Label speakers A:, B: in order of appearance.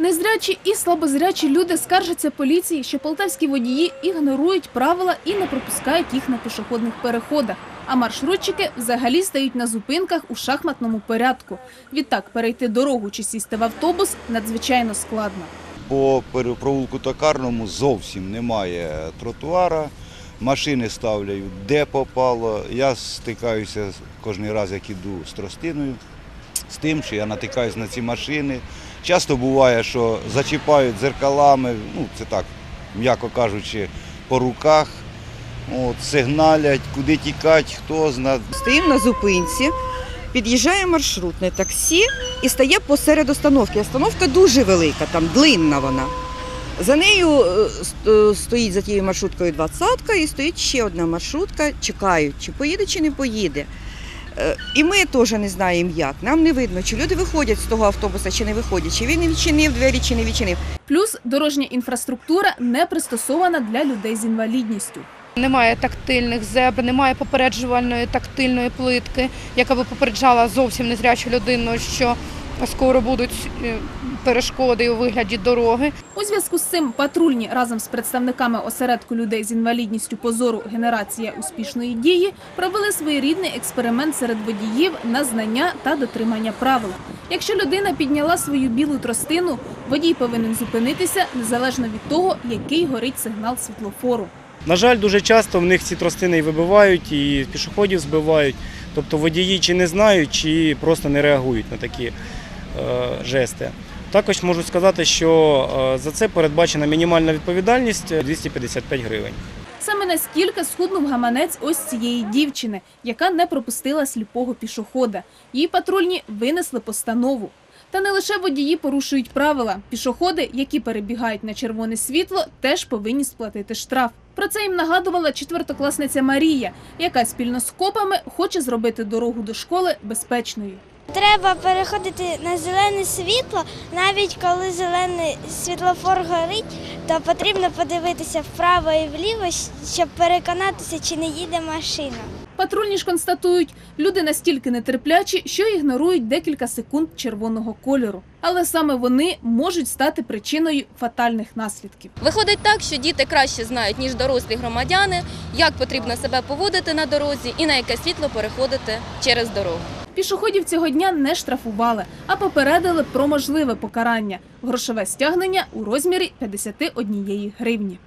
A: Незрячі і слабозрячі люди скаржаться поліції, що полтавські водії ігнорують правила і не пропускають їх на пішохідних переходах. А маршрутчики взагалі стають на зупинках у шахматному порядку. Відтак перейти дорогу чи сісти в автобус надзвичайно складно.
B: По провулку Токарному зовсім немає тротуара. Машини ставлять де попало. Я стикаюся кожен раз, як іду з тростиною, з тим, що я натикаюсь на ці машини. Часто буває, що зачіпають дзеркалами, ну це так, м'яко кажучи, по руках. От, сигналять, куди тікати, хто знає.
C: Стоїмо на зупинці, під'їжджає маршрутне таксі і стає посеред остановки. Остановка дуже велика, там длинна вона. За нею е, е, стоїть за тією маршруткою двадцятка і стоїть ще одна маршрутка, чекають, чи поїде, чи не поїде. Е, І ми теж не знаємо як. Нам не видно, чи люди виходять з того автобуса, чи не виходять, чи він відчинив двері, чи не відчинив.
A: Плюс дорожня інфраструктура не пристосована для людей з інвалідністю.
D: Немає тактильних зеб, немає попереджувальної тактильної плитки, яка би попереджала зовсім незрячу людину, що скоро будуть е, перешкоди у вигляді дороги.
A: У зв'язку з цим патрульні разом з представниками осередку людей з інвалідністю позору генерація успішної дії провели своєрідний експеримент серед водіїв на знання та дотримання правил. Якщо людина підняла свою білу тростину, водій повинен зупинитися незалежно від того, який горить сигнал світлофору.
E: На жаль, дуже часто в них ці тростини і вибивають, і пішоходів збивають. Тобто водії чи не знають, чи просто не реагують на такі жести. Також можу сказати, що е, за це передбачена мінімальна відповідальність е, 255 гривень.
A: Саме наскільки схуднув гаманець ось цієї дівчини, яка не пропустила сліпого пішохода. Її патрульні винесли постанову. Та не лише водії порушують правила. Пішоходи, які перебігають на червоне світло, теж повинні сплатити штраф. Про це їм нагадувала четвертокласниця Марія, яка спільно з копами хоче зробити дорогу до школи безпечною.
F: Треба переходити на зелене світло, навіть коли зелений світлофор горить, то потрібно подивитися вправо і вліво, щоб переконатися, чи не їде машина.
A: Патрульні ж констатують, люди настільки нетерплячі, що ігнорують декілька секунд червоного кольору. Але саме вони можуть стати причиною фатальних наслідків.
G: Виходить так, що діти краще знають, ніж дорослі громадяни, як потрібно себе поводити на дорозі і на яке світло переходити через дорогу.
A: Пішоходів цього дня не штрафували, а попередили про можливе покарання грошове стягнення у розмірі 51 гривні.